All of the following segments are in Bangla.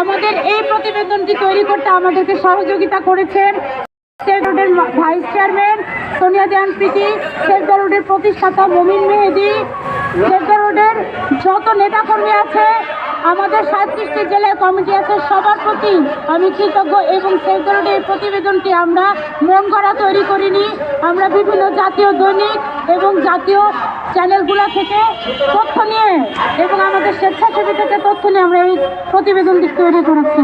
আমাদের এই প্রতিবেদনটি তৈরি করতে আমাদেরকে সহযোগিতা করেছেন save vice chairman Sonia Dewan Preeti save the রোডের প্রতিষ্ঠাতা মমিন মেহেদি সেভ দ্য রোডের যত নেতাকর্মী আছে, আমাদের সাতত্রিশটি জেলায় কমিটি আছে, সবার প্রতি আমি কৃতজ্ঞ এবং দ্য রোডের এই প্রতিবেদনটি আমরা মন করা তৈরি করিনি। আমরা বিভিন্ন জাতীয় দৈনিক এবং জাতীয় চ্যানেলগুলো থেকে এবং আমাদের স্বেচ্ছাসেবী থেকে তথ্য নিয়ে আমরা এই প্রতিবেদনটি তৈরি করেছি।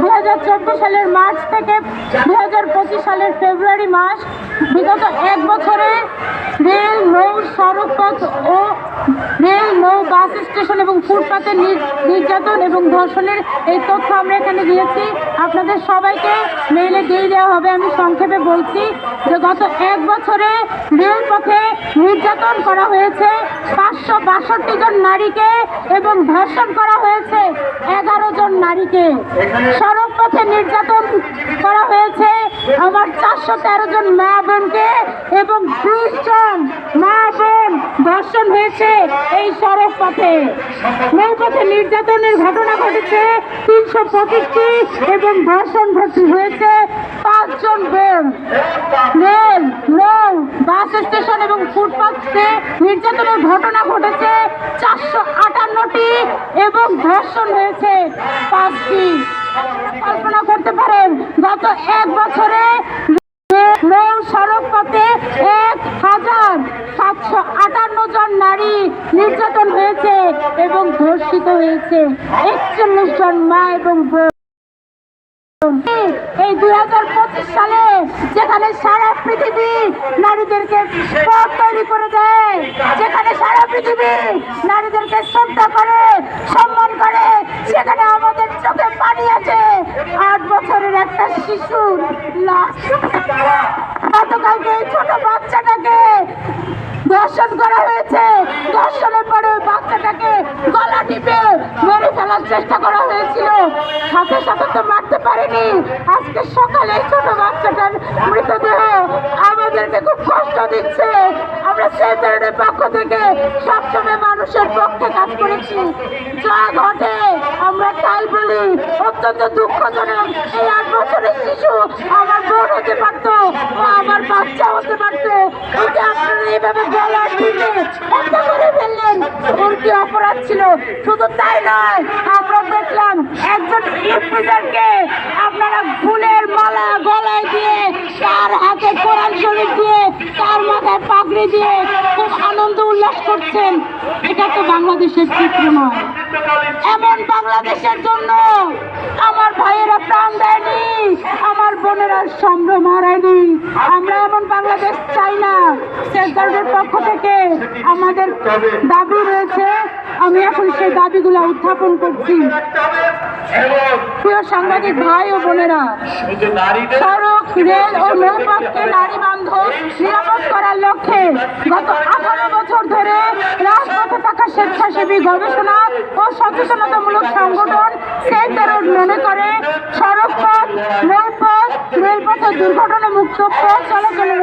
দু হাজার চব্বিশ সালের মার্চ থেকে দু হাজার পঁচিশ সালের ফেব্রুয়ারি মাস বিগত এক বছরে রেল নৌ সড়ক পথ ও রেল নৌ বাস স্টেশন এবং ফুটপাতে নির- নির্যাতন এবং ধর্ষণের এই তথ্য আমরা এখানে দিয়েছি। আপনাদের সবাইকে মেইলে দিয়ে দেওয়া হবে আমি সংক্ষেপে বলছি যে গত এক বছরে রেলপথে নির্যাতন করা হয়েছে পাঁচশো বাষট্টি জন নারীকে এবং ধর্ষণ করা হয়েছে এগারো জন নারীকে। সড়ক পথে নির্যাতন করা হয়েছে আমার চারশো তেরো জন মা বোনকে এবং জন মা বোন ধর্ষণ হয়েছে এই সড়ক পথে। নৌপথে নির্যাতনের ঘটনা ঘটেছে, তিনশো পঁচিশটি এবং ধর্ষণ হয়েছে পাঁচজন বোন। রেল, নৌ, বাস স্টেশন এবং ফুটপাথে নির্যাতনের ঘটনা ঘটেছে, চারশো আটান্নটি এবং ধর্ষণ হয়েছে পাঁচটি। কল্পনা করতে পারেন, গত এক বছরে নৌ সড়ক পথে এক হাজার সাতশো আটান্ন জন নারী নির্যাতন হয়েছে এবং ধর্ষিত হয়েছে। একচল্লিশ জন মা এবং এই দুই হাজার পঁচিশ সালে যেখানে সারা পৃথিবী নারীদেরকে পথ তৈরি করে দেয়, যেখানে সারা পৃথিবী নারীদেরকে শ্রদ্ধা করে, সম্মান করে, সেখানে আমাদের চোখে পানি আছে। আট বছরের একটা শিশু লাশ। গতকালকে এই ছোট বাচ্চাটাকে ধর্ষণ করা হয়েছে। ধর্ষণের পরে ওই বাচ্চাটাকে গলা টিপে মেরে ফেলার চেষ্টা করা হয়েছিল। সাথে সাথে তো মারতে পারেনি। আজকে সকালে ছোট বাচ্চাটার মৃতদেহ আমাদেরকে খুব কষ্ট দিচ্ছে। আমরা সেই ধরনের পক্ষ থেকে সবসময় মানুষের পক্ষে কাজ করেছি। যা ঘটে, আমরা তাই বলি, অত্যন্ত দুঃখজনক। এই আট বছরের শিশু আমার বোন হতে পারতো আমার বাচ্চা হতে পারতো। আপনারা শুধু তাই নয়, আমরা দেখলাম একজন আপনারা ফুলের মালা গলায় দিয়ে তার হাতে কোরআন শরীফ দিয়ে তার মাথায় পাগড়ি দিয়ে খুব আনন্দ উল্লাস করছেন। এটা তো বাংলাদেশের চিত্র এমন বাংলাদেশের জন্য আমার ভাইয়েরা প্রাণ আমার বোনেরা সম্ভ্রম হারায়নি আমরা এমন বাংলাদেশ চাই না। সেন্টারের পক্ষ থেকে আমাদের দাবি রয়েছে। আমি এখন সেই দাবিগুলো উত্থাপন করছি। প্রিয় সাংবাদিক ভাই ও বোনেরা, সড়ক, রেল ও নৌপথকে নারী বান্ধব নিরাপদ করার লক্ষ্যে গত আঠারো বছর ধরে রাজপথে থাকা স্বেচ্ছাসেবী গবেষণা ও সচেতনতামূলক সংগঠন সেভ মনে করে দুর্ঘটনা মুক্ত পথ চলাচলের